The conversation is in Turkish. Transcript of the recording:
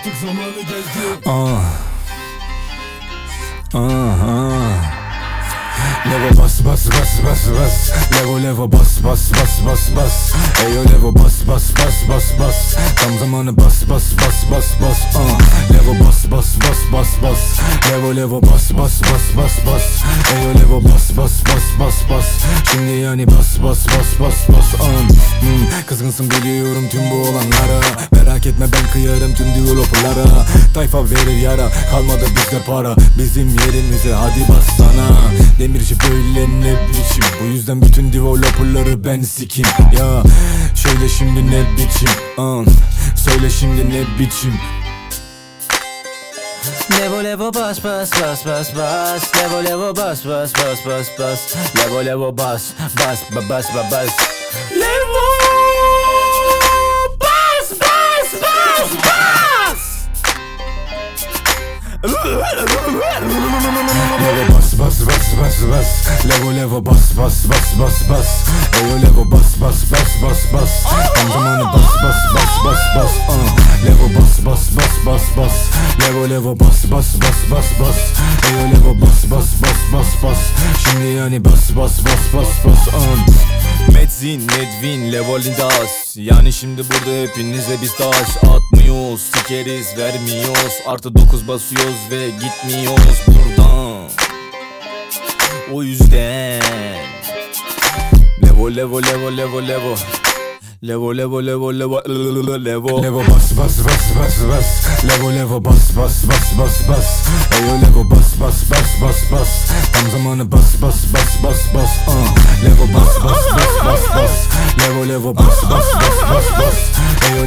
Artık zamanı geldi Ah. Ah, ah. Levo bas bas bas bas bas Levo levo bas bas bas bas bas Eyo levo bas bas bas bas bas Tam zamanı bas bas bas bas bas ah. Levo bas bas bas bas bas Levo levo bas bas bas bas bas. Eyo levo bas bas bas bas bas. Şimdi yani bas bas bas bas bas. Ah. hmm. Kızgınsın biliyorum tüm bu olanlara. Merak etme ben kıyarım tüm diyaloglara. Tayfa verir yara kalmadı bizde para. Bizim yerimize hadi bas sana. Demirci böyle ne biçim? Bu yüzden bütün developerları ben sikim Ya şöyle şimdi ne biçim? An Söyle şimdi ne biçim Levo levo bas bas bas bas bas Levo levo bas bas bas bas bas Levo levo bas bas ba- bas ba- bas Levo bas bas bas bas Levo bas bas bas bas bas Levo levo bas bas bas bas bas Eyo levo bas bas bas bas bas zamanı bas bas bas bas bas uh. Levo bas bas bas bas bas Levo levo bas bas bas bas bas Eyo levo bas bas bas bas bas Şimdi yani bas bas bas bas bas uh. Metzin, Medvin, Levolindas Yani şimdi burada hepinize biz taş atmıyoruz Sikeriz vermiyoruz Artı dokuz basıyoruz ve gitmiyoruz buradan O yüzden Levo levo levo levo levo Levo levo levo levo levo Levo bas bas bas bas bas Levo levo bas bas bas bas bas Eyo levo bas bas bas bas bas Tam zamanı bas bas bas bas bas uh. Levo bas bas bas bas bas Levo levo bas bas bas bas bas Eyo